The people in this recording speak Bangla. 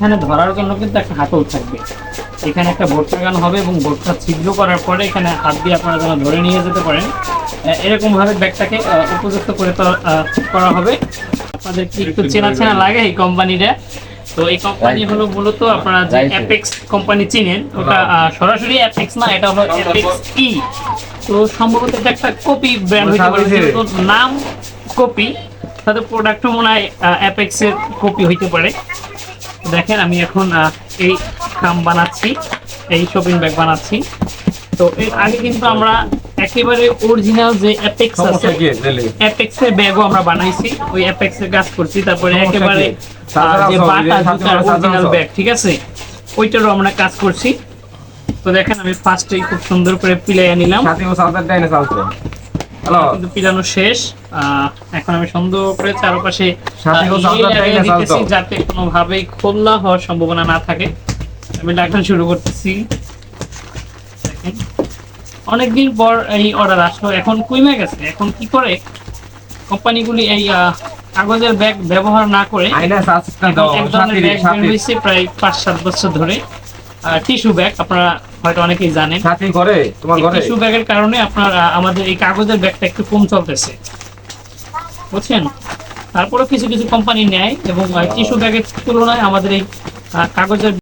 এখানে ধরার জন্য কিন্তু একটা হাতল থাকবে। এখানে একটা বোর্ড লাগানো হবে এবং বোর্ডটা ছিদ্র করার পরে এখানে হাত দিয়ে আপনারা যেন ধরে নিয়ে যেতে পারেন। আহ, এরকম ভাবে ব্যাগটাকে উপযুক্ত করে করা হবে। আপনাদের কি একটু চেনা চেনা লাগে এই কোম্পানিটা? তো এই কোম্পানি হলো মূলত আপনারা যে অ্যাপেক্স কোম্পানি চিনেন ওটা সরাসরি অ্যাপেক্স না এটা হলো অ্যাপেক্স ই তো সম্ভবত এটা একটা কপি ব্র্যান্ড হইতে পারে নাম কপি তাদের প্রোডাক্টও মনে হয় অ্যাপেক্স এর কপি হইতে পারে। দেখেন আমি এখন এই খাম বানাচ্ছি এই শপিং ব্যাগ বানাচ্ছি। তো এর আগে কিন্তু আমরা একেবারে অরিজিনাল যে অ্যাপেক্স আছে অ্যাপেক্স এর ব্যাগও আমরা বানাইছি ওই অ্যাপেক্স এর কাজ করছি। তারপরে একেবারে যে বাটা জুতার অরিজিনাল ব্যাগ ঠিক আছে? ওইটারও আমরা কাজ করছি। তো দেখেন আমি ফার্স্টেই খুব সুন্দর করে পিলাইয়া নিলাম। সাথে ও সাথে ডাইনে কিন্তু পিলানো শেষ। এখন আমি সুন্দর করে চারপাশে। যাতে কোনোভাবেই খোলা হওয়ার সম্ভাবনা না থাকে। আমি লাগানো শুরু করতেছি। দেখেন। অনেকদিন পর এই অর্ডার আসলো। এখন কমে গেছে। এখন কি করে? কোম্পানিগুলি এই কাগজের ব্যাগ ব্যবহার না করে আইনা সাসটা এখন দাও এক ধরনের ব্যাগ বের হয়েছে প্রায় পাঁচ সাত বছর ধরে। টিস্যু ব্যাগ আপনারা হয়তো অনেকেই জানেন। সাথে করে তোমার ঘরে? টিস্যু ব্যাগের কারণে আপনার আমাদের এই কাগজের ব্যাগটা একটু কম চলতেছে। বুঝছেন? তারপরেও কিছু কিছু কোম্পানি নেয় এবং টিস্যু ব্যাগের তুলনায় আমাদের এই কাগজের